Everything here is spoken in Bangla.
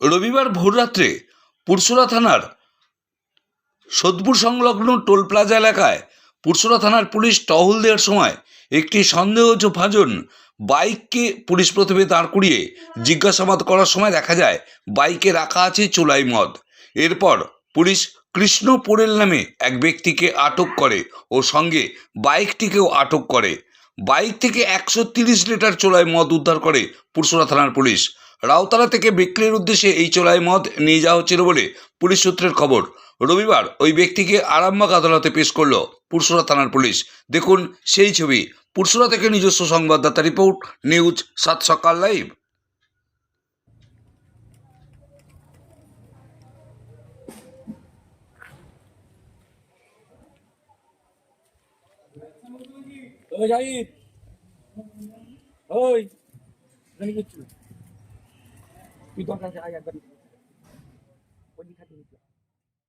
রবিবার ভোররাত্রে পুরসুরা থানার সোদপুর সংলগ্ন টোল প্লাজা এলাকায় পুরসুরা থানার পুলিশ টহল দেওয়ার সময় একটি সন্দেহ সন্দেহভাজন বাইককে পুলিশ প্রথমে দাঁড় করিয়ে জিজ্ঞাসাবাদ করার সময় দেখা যায়, বাইকে রাখা আছে চোলাই মদ। এরপর পুলিশ কৃষ্ণ পোরেল নামে এক ব্যক্তিকে আটক করে ও সঙ্গে বাইকটিকেও আটক করে। বাইক থেকে একশো লিটার চোলাই মদ উদ্ধার করে পুরসুরা থানার পুলিশ। রাউতারা থেকে বিক্রির উদ্দেশ্যে এই চোলাই মদ নিয়ে যাওয়া হচ্ছিল বলে পুলিশ সূত্রের খবর। রবিবার ওই ব্যক্তিকে আরামবাগ আদালতে পেশ করল পুরসুরা থানার পুলিশ। দেখুন সেই ছবি। পুরসুরা থেকে নিজস্ব সংবাদদাতা রিপোর্ট, নিউজ সাত সকাল লাইভ। ওই জাহিদ। ওই কিছু Dito lang siya kaya ganito. Pwede ka dito.